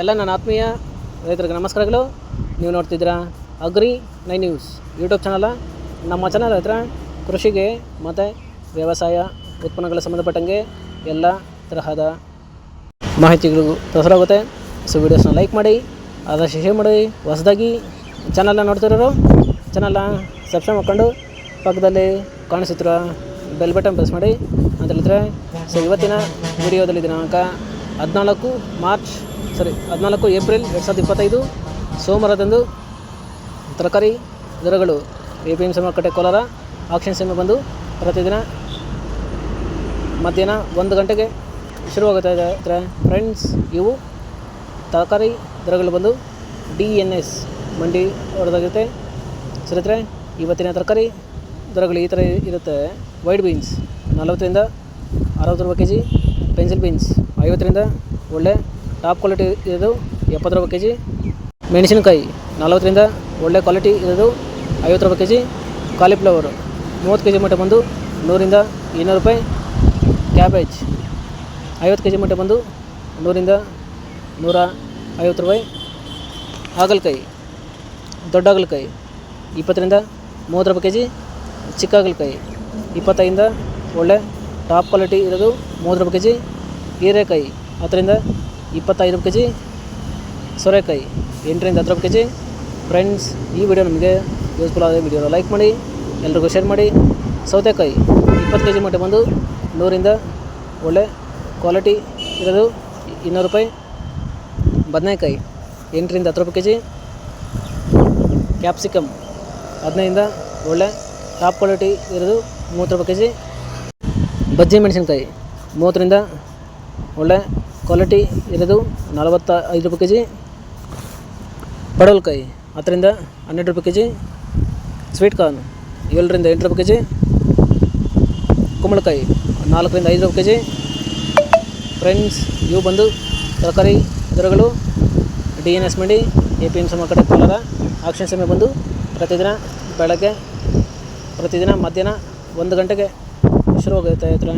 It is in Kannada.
ಎಲ್ಲ ನನ್ನ ಆತ್ಮೀಯ ರೈತರಿಗೆ ನಮಸ್ಕಾರಗಳು. ನೀವು ನೋಡ್ತಿದ್ದೀರಾ ಅಗ್ರಿ ನೈ ನ್ಯೂಸ್ ಯೂಟ್ಯೂಬ್ ಚಾನಲ. ನಮ್ಮ ಚಾನಲ್ ಹತ್ರ ಕೃಷಿಗೆ ಮತ್ತು ವ್ಯವಸಾಯ ಉತ್ಪನ್ನಗಳ ಸಂಬಂಧಪಟ್ಟಂಗೆ ಎಲ್ಲ ತರಹದ ಮಾಹಿತಿಗಳು ಪ್ರಸಾರವಾಗುತ್ತೆ ಸೊ ವೀಡಿಯೋಸ್ನ ಲೈಕ್ ಮಾಡಿ, ಆದಷ್ಟು ಶೇರ್ ಮಾಡಿ, ಹೊಸದಾಗಿ ಚಾನಲ್ನ ನೋಡ್ತಿರೋರು ಚಾನಲ್ನ ಸಬ್ಸ್ಕ್ರೈಬ್ ಮಾಡ್ಕೊಂಡು ಪಕ್ಕದಲ್ಲಿ ಕಾಣಿಸುತ್ತಿರೋ ಬೆಲ್ ಬಟನ್ ಪ್ರೆಸ್ ಮಾಡಿ ಅಂತ ಹೇಳಿದ್ರೆ. ಸೊ ಇವತ್ತಿನ ವಿಡಿಯೋದಲ್ಲಿ ದಿನಾಂಕ ಹದಿನಾಲ್ಕು ಮಾರ್ಚ್ ಸಾರಿ ಹದಿನಾಲ್ಕು ಏಪ್ರಿಲ್ ಎರಡು ಸಾವಿರದ ಇಪ್ಪತ್ತೈದು, ಸೋಮವಾರದಂದು ತರಕಾರಿ ದರಗಳು, ಎ ಪಿ ಎಂ ಸಿ ಮಾರುಕಟ್ಟೆ ಕೋಲಾರ, ಆಕ್ಷನ್ ಸಮಯ ಬಂದು ಪ್ರತಿದಿನ ಮಧ್ಯಾಹ್ನ ಒಂದು ಗಂಟೆಗೆ ಶುರುವಾಗುತ್ತೆ ಇದೆ ಫ್ರೆಂಡ್ಸ್ ಇವು ತರಕಾರಿ ದರಗಳು ಬಂದು ಡಿ ಎನ್ ಎಸ್ ಮಂಡಿ ಹೊರದಾಗಿರುತ್ತೆ ಸರಿತ್ರೆ ಇವತ್ತಿನ ತರಕಾರಿ ದರಗಳು ಈ ಥರ ಇರುತ್ತೆ. ವೈಟ್ ಬೀನ್ಸ್ ನಲವತ್ತರಿಂದ ಅರವತ್ತು ರೂಪಾಯಿ ಕೆ ಜಿ ಪೆನ್ಸಿಲ್ ಬೀನ್ಸ್ ಐವತ್ತರಿಂದ ಒಳ್ಳೆ ಟಾಪ್ ಕ್ವಾಲಿಟಿ ಇರೋದು ಎಪ್ಪತ್ತು ರೂಪಾಯಿ ಕೆ ಜಿ ಮೆಣಸಿನಕಾಯಿ ನಲವತ್ತರಿಂದ ಒಳ್ಳೆ ಕ್ವಾಲಿಟಿ ಇರೋದು ಐವತ್ತು ರೂಪಾಯಿ ಕೆ ಜಿ ಕಾಲಿಫ್ಲವರು ಮೂವತ್ತು ಕೆ ಜಿ ಮಟ್ಟ ಬಂದು ನೂರಿಂದ ಇನ್ನೂರು ರೂಪಾಯಿ. ಕ್ಯಾಬೇಜ್ ಐವತ್ತು ಕೆ ಜಿ ಮಟ್ಟ ಬಂದು ನೂರಿಂದ ನೂರ ಐವತ್ತು ರೂಪಾಯಿ. ಹಾಗಲಕಾಯಿ ದೊಡ್ಡ ಹಾಗಲಕಾಯಿ ಇಪ್ಪತ್ತರಿಂದ ಮೂವತ್ತು ರೂಪಾಯಿ ಕೆ ಜಿ ಚಿಕ್ಕ ಹಾಗಲಕಾಯಿ ಇಪ್ಪತ್ತೈದಿಂದ ಒಳ್ಳೆ ಟಾಪ್ ಕ್ವಾಲಿಟಿ ಇರೋದು ಮೂವತ್ತು ರೂಪಾಯಿ ಕೆ ಜಿ ಹೀರೆಕಾಯಿ. ಹತ್ತರಿಂದ ಇಪ್ಪತ್ತೈದು ಕೆ ಜಿ ಸೋರೆಕಾಯಿ. ಎಂಟರಿಂದ ಹತ್ತು ರೂಪಾಯಿ ಕೆ ಜಿ ಫ್ರೆಂಡ್ಸ್ ಈ ವಿಡಿಯೋ ನಮಗೆ ಯೂಸ್ಫುಲ್ ಆದ ವಿಡಿಯೋನ ಲೈಕ್ ಮಾಡಿ, ಎಲ್ರಿಗೂ ಶೇರ್ ಮಾಡಿ. ಸೌತೆಕಾಯಿ ಇಪ್ಪತ್ತು ಕೆ ಜಿ ಮಟ್ಟ ಬಂದು ನೂರಿಂದ ಒಳ್ಳೆ ಕ್ವಾಲಿಟಿ ಇರೋದು ಇನ್ನೂರು ರೂಪಾಯಿ. ಬದನೆಕಾಯಿ ಎಂಟರಿಂದ ಹತ್ತು ರೂಪಾಯಿ ಕೆ ಜಿ ಕ್ಯಾಪ್ಸಿಕಮ್ ಹದಿನೈದಿಂದ ಒಳ್ಳೆ ಟಾಪ್ ಕ್ವಾಲಿಟಿ ಇರೋದು ಮೂವತ್ತು ರೂಪಾಯಿ ಕೆ ಜಿ ಬಜ್ಜಿ ಮೆಣಸಿನ್ಕಾಯಿ ಮೂವತ್ತರಿಂದ ಒಳ್ಳೆ ಕ್ವಾಲಿಟಿ ಇರೋದು ನಲವತ್ತ ಐದು ರೂಪಾಯಿ ಕೆ ಜಿ ಪಡವಲ್ಕಾಯಿ ಹತ್ತರಿಂದ ಹನ್ನೆರಡು ರೂಪಾಯಿ ಕೆ ಜಿ ಸ್ವೀಟ್ ಕಾರ್ನ್ ಏಳರಿಂದ ಎಂಟು ರೂಪಾಯಿ ಕೆ ಜಿ ಕುಂಬಳಕಾಯಿ ನಾಲ್ಕರಿಂದ ಐದು ರೂಪಾಯಿ ಕೆ ಜಿ ಫ್ರೆಂಡ್ಸ್ ಇವು ಬಂದು ತರಕಾರಿ ದರಗಳು D N S Mandi A P M C market Kolar. Auction ಸಮಯ ಬಂದು ಪ್ರತಿದಿನ ಬೆಳಗ್ಗೆ, ಪ್ರತಿದಿನ ಮಧ್ಯಾಹ್ನ ಒಂದು ಗಂಟೆಗೆ ಶುರುವಾಗುತ್ತೆ. ಹತ್ರ